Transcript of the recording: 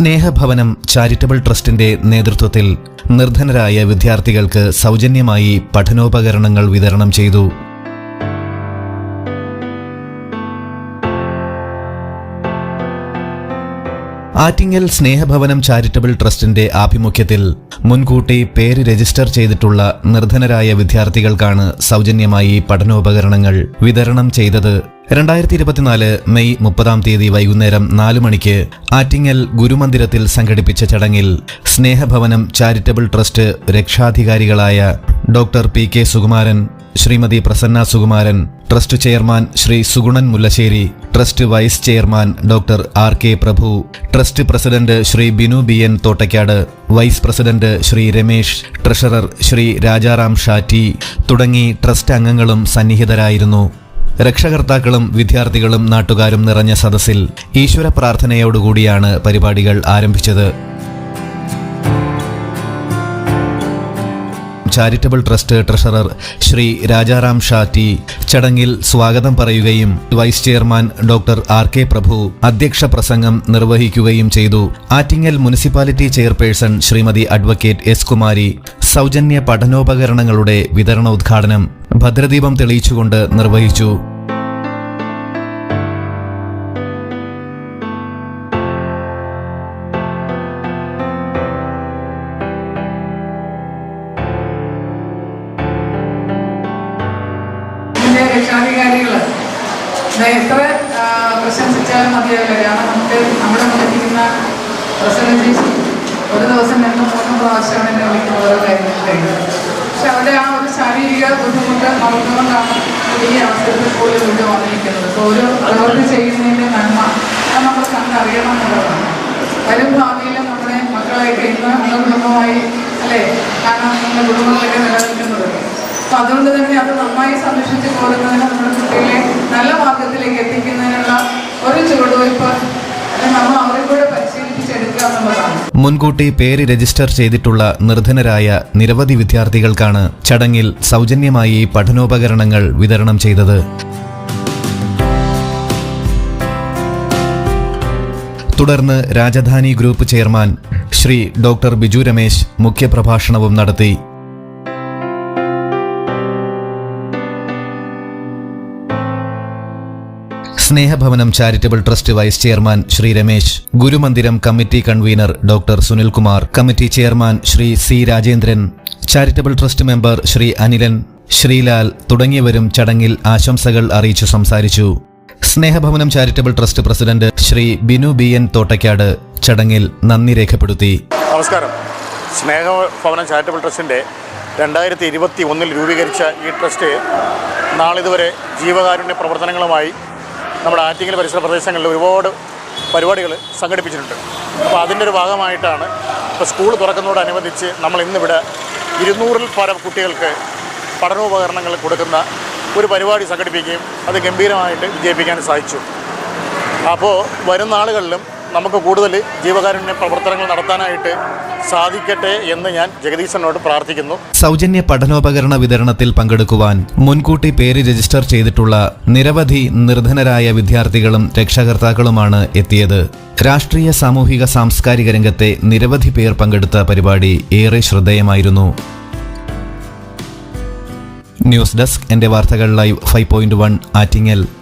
സ്നേഹഭവനം charitable ട്രസ്റ്റിന്റെ നേതൃത്വത്തിൽ നിർധനരായ വിദ്യാർത്ഥികൾക്ക് സൗജന്യമായി പഠനോപകരണങ്ങൾ വിതരണം ചെയ്തു. ആറ്റിങ്ങൽ സ്നേഹഭവനം ചാരിറ്റബിൾ ട്രസ്റ്റിന്റെ ആഭിമുഖ്യത്തിൽ മുൻകൂട്ടി പേര് രജിസ്റ്റർ ചെയ്തിട്ടുള്ള നിർധനരായ വിദ്യാർത്ഥികൾക്കാണ് സൗജന്യമായി പഠനോപകരണങ്ങൾ വിതരണം ചെയ്തത്. രണ്ടായിരത്തി ഇരുപത്തിനാല് മെയ് മുപ്പതാം തീയതി വൈകുന്നേരം നാല് മണിക്ക് ആറ്റിങ്ങൽ ഗുരുമന്ദിരത്തിൽ സംഘടിപ്പിച്ച ചടങ്ങിൽ Snehabhavanam charitable trust രക്ഷാധികാരികളായ doctor P K Sukumaran Shrimati Prasanna Sukumaran trust chairman Shri Suganan Mullassery trust vice chairman doctor R K Prabhu trust president Shri Binu B N Thottakkad vice president Shri Ramesh treasurer Shri Rajaram Shatti തുടങ്ങി trust അംഗങ്ങളും സന്നിഹിതരായിരുന്നു. രക്ഷകർത്താക്കളും വിദ്യാർത്ഥികളും നാട്ടുകാരും നിറഞ്ഞ സദസ്സിൽ ഈശ്വര പ്രാർത്ഥനയോടുകൂടിയാണ് പരിപാടികൾ ആരംഭിച്ചത്. Charitable trust treasurer Shri Rajaram Shatti ചടങ്ങിൽ സ്വാഗതം പറയുകയും vice chairman doctor R K Prabhu അധ്യക്ഷ പ്രസംഗം നിർവഹിക്കുകയും ചെയ്തു. Attingal municipality chairperson Shrimati advocate S Kumari സൗജന്യ പഠനോപകരണങ്ങളുടെ വിതരണോദ്ഘാടനം ഭദ്രദീപം തെളിയിച്ചുകൊണ്ട് നിർവഹിച്ചു. ഇതിന്റെ രക്ഷാധികാരികൾ എത്ര പ്രശംസിച്ചാലും മതിയാവില്ല. കാരണം നമുക്ക് നമ്മുടെ മുന്നിലിരിക്കുന്ന പ്രസിഡന്റ് ഒരു ദിവസം രണ്ടും മൂന്നും പ്രാവശ്യമാണ് എന്നെ വിളിക്കുന്ന ഓരോ കഴിയുന്നത് പക്ഷെ അവിടെ ആ ഒരു ശാരീരിക ബുദ്ധിമുട്ട് മറന്നുകൊണ്ടാണ് ഈ അവസരത്തിൽ പോലും ഇവിടെ വന്നിരിക്കുന്നത്. അപ്പോൾ ഒരു പ്രവൃത്തി ചെയ്യുന്നതിന്റെ നന്മ അത് നമ്മൾ കണ്ടറിയണം എന്നുള്ളതാണ്. വരും ഭാവിയിൽ നമ്മുടെ മക്കളായിട്ട് ഇന്ന് നിങ്ങൾ കുടുംബമായി അല്ലേ? കാരണം നിങ്ങളുടെ കുടുംബങ്ങളൊക്കെ അപ്പൊ അതുകൊണ്ട് തന്നെ അത് നന്നായി സംരക്ഷിച്ച് പോകുന്നതിന് നമ്മുടെ കുട്ടികളെ നല്ല മാർഗത്തിലേക്ക് എത്തിക്കുന്നതിനുള്ള ഒരു ചുവടുവയ്പ് നമ്മൾ അവരെ പരിശീലിപ്പിച്ചെടുക്കുക എന്നുള്ളതാണ്. മുൻകൂട്ടി പേര് രജിസ്റ്റർ ചെയ്തിട്ടുള്ള നിർധനരായ നിരവധി വിദ്യാർത്ഥികൾക്കാണ് ചടങ്ങിൽ സൗജന്യമായി പഠനോപകരണങ്ങൾ വിതരണം ചെയ്തത്. തുടർന്ന് Rajadhani group chairman Shri doctor Biju Ramesh മുഖ്യപ്രഭാഷണവും നടത്തി. Snehabhavanam charitable trust vice chairman Shri Ramesh Gurumandiram committee convener doctor Sunilkumar committee chairman Shri C Rajendran charitable trust member Shri Anilan Sreelal തുടങ്ങിയവരും ചടങ്ങിൽ ആശംസകൾ അറിയിച്ചു സംസാരിച്ചു. Snehabhavanam charitable trust president Shri Binu B N Thottakkad ചടങ്ങിൽ നന്ദി രേഖപ്പെടുത്തി. നമസ്കാരം. സ്നേഹഭവനം charitable ട്രസ്റ്റിന്റെ രണ്ടായിരത്തി ഇരുപത്തി ഒന്നിൽ രൂപീകരിച്ച ഈ ട്രസ്റ്റ് നാളിതുവരെ ജീവകാരുണ്യ പ്രവർത്തനങ്ങളുമായി നമ്മുടെ ആറ്റിങ്ങൽ പരിസര പ്രദേശങ്ങളിൽ ഒരുപാട് പരിപാടികൾ സംഘടിപ്പിച്ചിട്ടുണ്ട്. അപ്പോൾ അതിന്റെ ഒരു ഭാഗമായിട്ടാണ് ഇപ്പോൾ സ്കൂൾ തുറക്കുന്നതോടനുബന്ധിച്ച് നമ്മൾ ഇന്നിവിടെ ഇരുന്നൂറിൽ പരം കുട്ടികൾക്ക് പഠനോപകരണങ്ങൾ കൊടുക്കുന്ന ഒരു പരിപാടി സംഘടിപ്പിക്കുകയും അത് ഗംഭീരമായിട്ട് വിജയിപ്പിക്കാൻ സാധിച്ചു. അപ്പോൾ വരുന്ന ആളുകളിലും നമുക്ക് കൂടുതൽ ജീവകാരുണ്യ പ്രവർത്തനങ്ങൾ നടത്താനായിട്ട് സാധിക്കട്ടെ എന്ന് ഞാൻ ജഗദീശനോട് പ്രാർത്ഥിക്കുന്നു. സൗജന്യ പഠനോപകരണ വിതരണത്തിൽ പങ്കെടുക്കുവാൻ മുൻകൂട്ടി പേര് രജിസ്റ്റർ ചെയ്തിട്ടുള്ള നിരവധി നിർധനരായ വിദ്യാർത്ഥികളും രക്ഷകർത്താക്കളുമാണ് എത്തിയത്. രാഷ്ട്രീയ സാമൂഹിക സാംസ്കാരിക രംഗത്തെ നിരവധി പേർ പങ്കെടുത്ത പരിപാടി ഏറെ ശ്രദ്ധേയമായിരുന്നു. ന്യൂസ് ഡെസ്ക് എന്റെ വാർത്തകൾ live five point one Attingal.